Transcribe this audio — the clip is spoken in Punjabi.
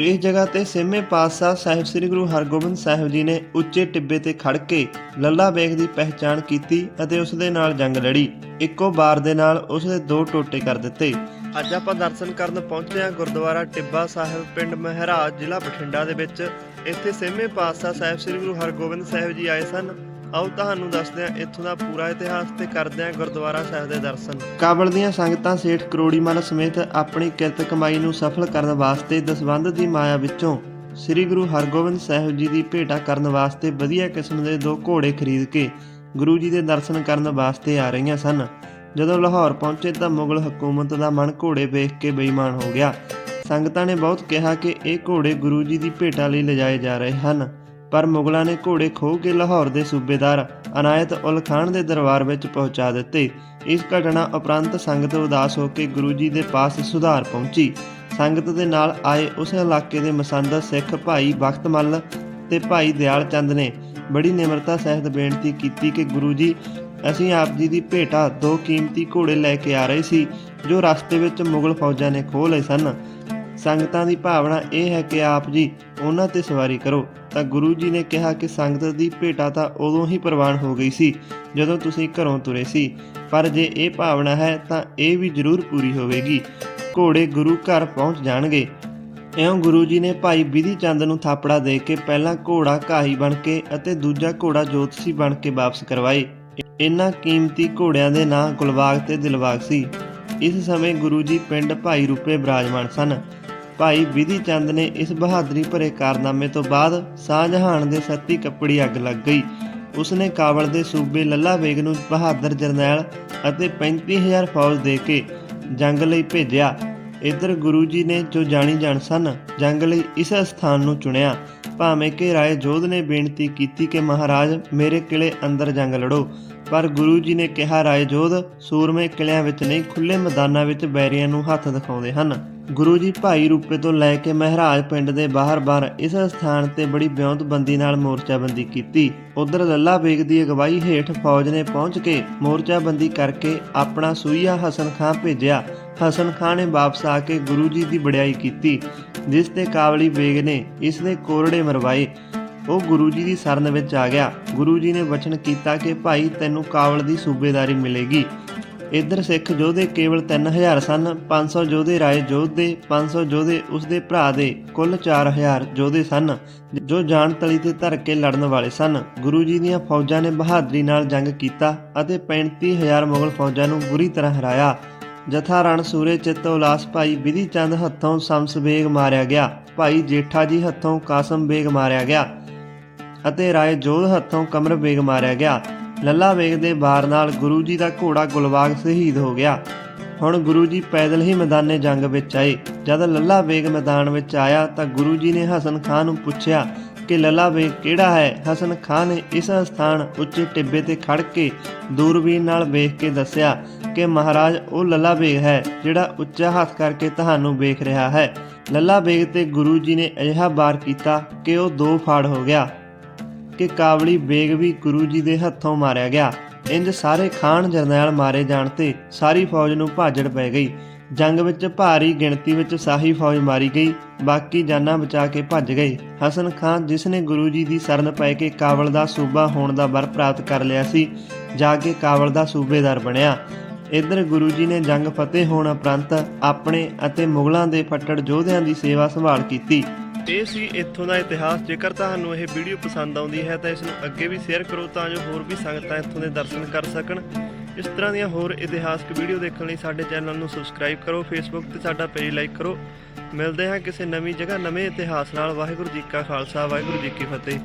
ਇਸ ਜਗ੍ਹਾ ਤੇ ਸੇਮੇ ਪਾਤਸ਼ਾਹ ਸਾਹਿਬ ਸ੍ਰੀ ਗੁਰੂ ਹਰਗੋਬਿੰਦ ਸਾਹਿਬ ਜੀ ਨੇ ਉੱਚੇ ਟਿੱਬੇ ਤੇ ਖੜ ਕੇ ਲੱਲਾ ਬੇਗ ਦੀ ਪਹਿਚਾਣ ਕੀਤੀ ਅਤੇ ਉਸ ਦੇ ਨਾਲ ਜੰਗ ਲੜੀ। ਇੱਕੋ ਬਾਰ ਦੇ ਨਾਲ ਉਸ ਦੇ ਦੋ ਟੋਟੇ ਕਰ ਦਿੱਤੇ। ਅੱਜ ਆਪਾਂ ਦਰਸ਼ਨ ਕਰਨ ਪਹੁੰਚੇ ਹਾਂ ਗੁਰਦੁਆਰਾ ਟਿੱਬਾ ਸਾਹਿਬ ਪਿੰਡ ਮਹਿਰਾਜ, ਜ਼ਿਲ੍ਹਾ ਬਠਿੰਡਾ ਦੇ ਵਿੱਚ। ਇੱਥੇ ਸੇਮੇ ਪਾਤਸ਼ਾਹ ਸਾਹਿਬ ਸ੍ਰੀ ਗੁਰੂ ਹਰਗੋਬਿੰਦ ਸਾਹਿਬ ਜੀ ਆਏ ਸਨ। ਆਓ ਤੁਹਾਨੂੰ ਦੱਸਦੇ ਹਾਂ, ਇੱਥੋਂ ਦਾ ਪੂਰਾ ਇਤਿਹਾਸ ਤੇ ਕਰਦੇ ਹਾਂ ਗੁਰਦੁਆਰਾ ਸਾਹਿਬ ਦੇ ਦਰਸ਼ਨ। ਕਾਬਲ ਦੀਆਂ ਸੰਗਤਾਂ ਸੇਠ ਕਰੋੜੀਮਲ ਸਮੇਤ ਆਪਣੀ ਕਿਰਤ ਕਮਾਈ ਨੂੰ ਸਫਲ ਕਰਨ ਵਾਸਤੇ ਦਸਵੰਧ ਦੀ ਮਾਇਆ ਵਿੱਚੋਂ ਸ੍ਰੀ ਗੁਰੂ ਹਰਗੋਬਿੰਦ ਸਾਹਿਬ ਜੀ ਦੀ ਭੇਟਾ ਕਰਨ ਵਾਸਤੇ ਵਧੀਆ ਕਿਸਮ ਦੇ ਦੋ ਘੋੜੇ ਖਰੀਦ ਕੇ ਗੁਰੂ ਜੀ ਦੇ ਦਰਸ਼ਨ ਕਰਨ ਵਾਸਤੇ ਆ ਰਹੀਆਂ ਸਨ। ਜਦੋਂ ਲਾਹੌਰ ਪਹੁੰਚੇ ਤਾਂ ਮੁਗਲ ਹਕੂਮਤ ਦਾ ਮਨ ਘੋੜੇ ਵੇਖ ਕੇ ਬੇਈਮਾਨ ਹੋ ਗਿਆ। ਸੰਗਤਾਂ ਨੇ ਬਹੁਤ ਕਿਹਾ ਕਿ ਇਹ ਘੋੜੇ ਗੁਰੂ ਜੀ ਦੀ ਭੇਟਾ ਲਈ ਲਿਜਾਏ ਜਾ ਰਹੇ ਹਨ। ਪਰ ਮੁਗਲਾਂ ਨੇ ਘੋੜੇ ਖੋਹ ਕੇ ਲਾਹੌਰ ਦੇ ਸੂਬੇਦਾਰ ਅਨਾਇਤ ਉਲ ਖਾਨ ਦੇ ਦਰਬਾਰ ਵਿੱਚ ਪਹੁੰਚਾ ਦਿੱਤੇ। ਇਸ ਘਟਨਾ ਉਪਰੰਤ ਸੰਗਤ ਉਦਾਸ ਹੋ ਕੇ ਗੁਰੂ ਜੀ ਦੇ ਪਾਸ ਸੁਧਾਰ ਪਹੁੰਚੀ। ਸੰਗਤ ਦੇ ਨਾਲ ਆਏ ਉਸ ਇਲਾਕੇ ਦੇ ਮਸੰਦ ਸਿੱਖ ਭਾਈ ਬਖਤਮਲ ਤੇ ਭਾਈ ਦਿਆਲ ਚੰਦ ਨੇ ਬੜੀ ਨਿਮਰਤਾ ਸਹਿਤ ਬੇਨਤੀ ਕੀਤੀ ਕਿ ਗੁਰੂ ਜੀ, ਅਸੀਂ ਆਪ ਜੀ ਦੀ ਭੇਟਾ ਦੋ ਕੀਮਤੀ ਘੋੜੇ ਲੈ ਕੇ ਆ ਰਹੇ ਸੀ, ਜੋ ਰਸਤੇ ਵਿੱਚ ਮੁਗਲ ਫੌਜਾਂ ਨੇ ਖੋਹ ਲਏ ਸਨ। ਸੰਗਤਾਂ ਦੀ ਭਾਵਨਾ ਇਹ ਹੈ ਕਿ ਆਪ ਜੀ ਉਹਨਾਂ ਤੇ ਸਵਾਰੀ ਕਰੋ। ਤਾਂ ਗੁਰੂ ਜੀ ਨੇ ਕਿਹਾ ਕਿ ਸੰਗਤ ਦੀ ਭੇਟਾ ਤਾਂ ਉਦੋਂ ਹੀ ਪ੍ਰਵਾਨ ਹੋ ਗਈ ਸੀ, ਜਦੋਂ ਤੁਸੀਂ ਘਰੋਂ ਤੁਰੇ ਸੀ। ਪਰ ਜੇ ਇਹ ਭਾਵਨਾ ਹੈ ਤਾਂ ਇਹ ਵੀ ਜ਼ਰੂਰ ਪੂਰੀ ਹੋਵੇਗੀ। ਘੋੜੇ ਗੁਰੂ ਘਰ ਪਹੁੰਚ ਜਾਣਗੇ। ਇਉਂ ਗੁਰੂ ਜੀ ਨੇ ਭਾਈ ਬਿਧੀ ਚੰਦ ਨੂੰ ਥਾਪੜਾ ਦੇ ਕੇ ਪਹਿਲਾ ਘੋੜਾ ਕਾਹੀ ਬਣ ਕੇ ਅਤੇ ਦੂਜਾ ਘੋੜਾ ਜੋਤਸੀ ਬਣ ਕੇ ਵਾਪਸ ਕਰਵਾਏ। ਇਨ੍ਹਾਂ ਕੀਮਤੀ ਘੋੜਿਆਂ ਦੇ ਨਾਂ ਗੁਲਬਾਗ ਤੇ ਦਿਲਬਾਗ ਸੀ। ਇਸ ਸਮੇਂ ਗੁਰੂ ਜੀ ਪਿੰਡ ਭਾਈ ਰੂਪੇ ਬਰਾਜਮਾਨ ਸਨ। ਭਾਈ ਵਿਧੀ ਚੰਦ ਨੇ ਇਸ ਬਹਾਦਰੀ ਭਰੇ ਕਾਰਨਾਮੇ ਤੋਂ ਬਾਅਦ ਸ਼ਾਹਜਹਾਨ ਦੇ ਸੱਤੀ ਕੱਪੜੀ ਅੱਗ ਲੱਗ ਗਈ। ਉਸਨੇ ਕਾਬਲ ਦੇ ਸੂਬੇ ਲੱਲਾ ਬੇਗ ਨੂੰ ਬਹਾਦਰ ਜਰਨੈਲ ਅਤੇ 35000 ਫੌਜ ਦੇ ਕੇ ਜੰਗ ਲਈ ਭੇਜਿਆ। ਇੱਧਰ ਗੁਰੂ ਜੀ ਨੇ ਜੋ ਜਾਣੀ ਜਾਣ ਸਨ, ਜੰਗ ਲਈ ਇਸ ਸਥਾਨ ਨੂੰ ਚੁਣਿਆ। ਭਾਵੇਂ ਕਿ ਰਾਏ ਜੋਧ ਨੇ ਬੇਨਤੀ ਕੀਤੀ ਕਿ ਮਹਾਰਾਜ ਮੇਰੇ ਕਿਲੇ ਅੰਦਰ ਜੰਗ ਲੜੋ, ਪਰ ਗੁਰੂ ਜੀ ਨੇ ਕਿਹਾ ਰਾਏ ਜੋਧ ਸੂਰਮੇ ਕਿਲਿਆਂ ਵਿੱਚ ਨਹੀਂ ਖੁੱਲੇ ਮੈਦਾਨਾਂ ਵਿੱਚ ਬੈਰੀਆਂ ਨੂੰ ਹੱਥ ਦਿਖਾਉਂਦੇ ਹਨ। ਗੁਰੂ ਜੀ ਭਾਈ ਰੂਪੇ ਤੋਂ ਲੈ ਕੇ ਮਹਿਰਾਜ ਪਿੰਡ ਦੇ ਬਾਹਰ-ਬਾਹਰ ਇਸ ਸਥਾਨ ਤੇ ਬੜੀ ਬਿਉਂਤਬੰਦੀ ਨਾਲ ਮੋਰਚਾਬੰਦੀ ਕੀਤੀ। ਉਧਰ ਲੱਲਾ ਬੇਗ ਦੀ ਅਗਵਾਈ ਹੇਠ ਫੌਜ ਨੇ ਪਹੁੰਚ ਕੇ ਮੋਰਚਾਬੰਦੀ ਕਰਕੇ ਆਪਣਾ ਸੂਈਆ ਹਸਨ ਖਾਂ ਭੇਜਿਆ। ਹਸਨ ਖਾਂ ਨੇ ਵਾਪਸ ਆ ਕੇ ਗੁਰੂ ਜੀ ਦੀ ਬੜਾਈ ਕੀਤੀ, ਜਿਸ ਤੇ ਕਾਬਲੀ ਬੇਗ ਨੇ ਇਸ ਦੇ ਕੋਰੜੇ ਮਰਵਾਏ। ਉਹ ਗੁਰੂ ਜੀ ਦੀ ਸ਼ਰਨ ਵਿੱਚ ਆ ਗਿਆ। ਗੁਰੂ ਜੀ ਨੇ ਵਚਨ ਕੀਤਾ ਕਿ ਭਾਈ, ਤੈਨੂੰ ਕਾਬਲ ਦੀ ਸੂਬੇਦਾਰੀ ਮਿਲੇਗੀ। ਇੱਧਰ ਸਿੱਖ ਯੋਧੇ ਕੇਵਲ 3000 ਸਨ 500 ਯੋਧੇ ਰਾਏ ਜੋਧ ਦੇ 500 ਯੋਧੇ ਉਸ ਦੇ ਭਰਾ ਦੇ, ਕੁੱਲ 4000 ਯੋਧੇ ਸਨ, ਜੋ ਜਾਨ ਤਲੀ ਤੇ ਧਰ ਕੇ ਲੜਨ ਵਾਲੇ ਸਨ। ਗੁਰੂ ਜੀ ਦੀਆਂ ਫੌਜਾਂ ਨੇ ਬਹਾਦਰੀ ਨਾਲ ਜੰਗ ਕੀਤਾ ਅਤੇ 35000 ਮੁਗਲ ਫੌਜਾਂ ਨੂੰ ਬੁਰੀ ਤਰ੍ਹਾਂ ਹਰਾਇਆ। ਜਥਾ ਰਣ ਸੂਰੇ ਚਿੱਤ ਉਲਾਸ ਭਾਈ ਵਿਧੀ ਚੰਦ ਹੱਥੋਂ ਸ਼ਮਸ ਬੇਗ ਮਾਰਿਆ ਗਿਆ। ਭਾਈ ਜੇਠਾ ਜੀ ਹੱਥੋਂ ਕਾਸਮ ਬੇਗ ਮਾਰਿਆ ਗਿਆ ਅਤੇ ਰਾਏ ਜੋਧ ਹੱਥੋਂ ਕਮਰ ਬੇਗ ਮਾਰਿਆ ਗਿਆ। ਲੱਲਾ ਬੇਗ ਦੇ ਬਾਰ ਨਾਲ ਗੁਰੂ ਜੀ ਦਾ ਘੋੜਾ ਗੁਲਬਾਗ ਸ਼ਹੀਦ ਹੋ ਗਿਆ। ਹੁਣ ਗੁਰੂ ਜੀ ਪੈਦਲ ਹੀ ਮੈਦਾਨੇ ਜੰਗ ਵਿੱਚ ਆਏ। ਜਦ ਲੱਲਾ ਬੇਗ ਮੈਦਾਨ ਵਿੱਚ ਆਇਆ ਤਾਂ ਗੁਰੂ ਜੀ ਨੇ ਹਸਨ ਖਾਨ ਨੂੰ ਪੁੱਛਿਆ ਕਿ ਲੱਲਾ ਬੇਗ ਕਿਹੜਾ ਹੈ? ਹਸਨ ਖਾਨ ਨੇ ਇਸ ਸਥਾਨ ਉੱਚੇ ਟਿੱਬੇ ਤੇ ਖੜ ਕੇ ਦੂਰਬੀਨ ਨਾਲ ਵੇਖ ਕੇ ਦੱਸਿਆ ਕਿ ਮਹਾਰਾਜ, ਉਹ ਲੱਲਾ ਬੇਗ ਹੈ ਜਿਹੜਾ ਉੱਚਾ ਹੱਥ ਕਰਕੇ ਤੁਹਾਨੂੰ ਵੇਖ ਰਿਹਾ ਹੈ। ਲੱਲਾ ਬੇਗ ਤੇ ਗੁਰੂ ਜੀ ਨੇ ਅਜਿਹਾ ਬਾਰ ਕੀਤਾ ਕਿ ਉਹ ਦੋ ਫਾੜ ਹੋ ਗਿਆ। ਕਿ ਕਾਬਲੀ ਬੇਗ ਵੀ ਗੁਰੂ ਜੀ ਦੇ ਹੱਥੋਂ ਮਾਰਿਆ ਗਿਆ। ਇੰਜ ਸਾਰੇ ਖਾਨ ਜਰਨੈਲ ਮਾਰੇ ਜਾਣ ਤੇ ਸਾਰੀ ਫੌਜ ਨੂੰ ਭਾਜੜ ਪੈ ਗਈ। ਜੰਗ ਵਿੱਚ ਭਾਰੀ ਗਿਣਤੀ ਵਿੱਚ ਸਾਹੀ ਫੌਜ ਮਾਰੀ ਗਈ। ਬਾਕੀ ਜਾਨਾਂ ਬਚਾ ਕੇ ਭੱਜ ਗਏ। ਹਸਨ ਖਾਨ, ਜਿਸ ਨੇ ਗੁਰੂ ਜੀ ਦੀ ਸ਼ਰਨ ਪੈ ਕੇ ਕਾਬਲ ਦਾ ਸੂਬਾ ਹੋਣ ਦਾ ਵਰ ਪ੍ਰਾਪਤ ਕਰ ਲਿਆ ਸੀ, ਜਾ ਕੇ ਕਾਬਲ ਦਾ ਸੂਬੇਦਾਰ ਬਣਿਆ। ਇੱਧਰ ਗੁਰੂ ਜੀ ਨੇ ਜੰਗ ਫਤਿਹ ਹੋਣ ਉਪਰੰਤ ਆਪਣੇ ਅਤੇ ਮੁਗਲਾਂ ਦੇ ਫੱਟੜ ਯੋਧਿਆਂ ਦੀ ਸੇਵਾ ਸੰਭਾਲ ਕੀਤੀ। ਇਹ ਸੀ ਇੱਥੋਂ ਦਾ ਇਤਿਹਾਸ, ਜੇਕਰ ਤੁਹਾਨੂੰ ਇਹ ਵੀਡੀਓ ਪਸੰਦ ਆਉਂਦੀ ਹੈ, ਤਾਂ ਇਸ ਨੂੰ ਅੱਗੇ ਵੀ ਸ਼ੇਅਰ ਕਰੋ ਤਾਂ ਜੋ ਹੋਰ ਵੀ ਸੰਗਤਾਂ ਇੱਥੋਂ ਦੇ ਦਰਸ਼ਨ ਕਰ ਸਕਣ। ਇਸ ਤਰ੍ਹਾਂ ਦੀਆਂ ਹੋਰ ਇਤਿਹਾਸਕ ਵੀਡੀਓ ਦੇਖਣ ਲਈ ਸਾਡੇ ਚੈਨਲ ਨੂੰ ਸਬਸਕ੍ਰਾਈਬ ਕਰੋ ਫੇਸਬੁੱਕ ਤੇ ਸਾਡਾ ਪੇਜ ਲਾਈਕ ਕਰੋ। ਮਿਲਦੇ ਹਾਂ ਕਿਸੇ ਨਵੀਂ ਜਗ੍ਹਾ, ਨਵੇਂ ਇਤਿਹਾਸ ਨਾਲ। ਵਾਹਿਗੁਰੂ ਜੀ ਕਾ ਖਾਲਸਾ, ਵਾਹਿਗੁਰੂ ਜੀ ਕੀ ਫਤਿਹ।